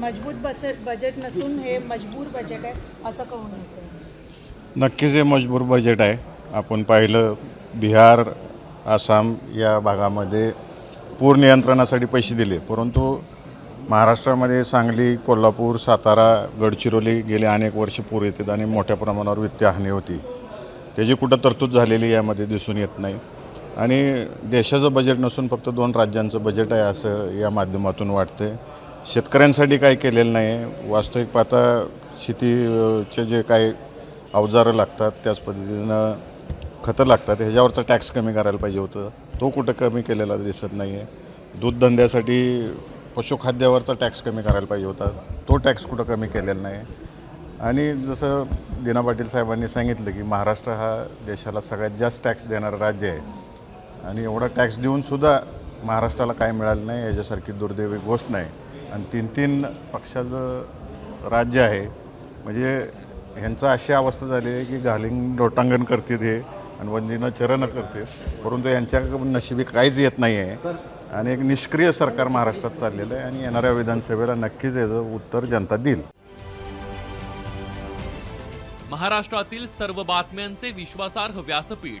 मजबूत बस बजेट नसून हे मजबूर बजेट आहे असं कहून नक्कीच हे मजबूर बजेट आहे. आपण पाहिलं बिहार आसाम या भागामध्ये पूर नियंत्रणासाठी पैसे दिले. परंतु महाराष्ट्रामध्ये सांगली कोल्हापूर सातारा गडचिरोली गेले अनेक वर्ष पूर येतात आणि मोठ्या प्रमाणावर वित्तहानी होती. त्याची कुठं तरतूद झालेली यामध्ये दिसून येत नाही. आणि देशाचं बजेट नसून फक्त दोन राज्यांचं बजेट आहे असं या माध्यमातून वाटतं शेतकऱ्यांसाठी काय केलेलं नाही. वास्तविक पाहता शेतीचे जे काही अवजारं लागतात त्याच पद्धतीनं खतं लागतात. ह्याच्यावरचा टॅक्स कमी करायला पाहिजे होतं. तो कुठं कमी केलेला दिसत नाही आहे दूध धंद्यासाठी पशुखाद्यावरचा टॅक्स कमी करायला पाहिजे होता. तो टॅक्स कुठं कमी केलेला नाही. आणि जसं दिना पाटील साहेबांनी सांगितलं की महाराष्ट्र हा देशाला सगळ्यात जास्त टॅक्स देणारं राज्य आहे. आणि एवढा टॅक्स देऊनसुद्धा महाराष्ट्राला काय मिळालं नाही. याच्यासारखी दुर्दैवी गोष्ट नाही. आणि तीन तीन पक्षाचं राज्य आहे. म्हणजे ह्यांचं अशी अवस्था झाली आहे की घालिंग लोटांगण करते हे आणि वंदीनं चरण करते परंतु यांच्या नशिबी काहीच येत नाही आहे आणि एक निष्क्रिय सरकार महाराष्ट्रात चाललेलं आहे आणि येणाऱ्या विधानसभेला नक्कीच याचं उत्तर जनता देईल. महाराष्ट्रातील सर्व बातम्यांचे विश्वासार्ह व्यासपीठ.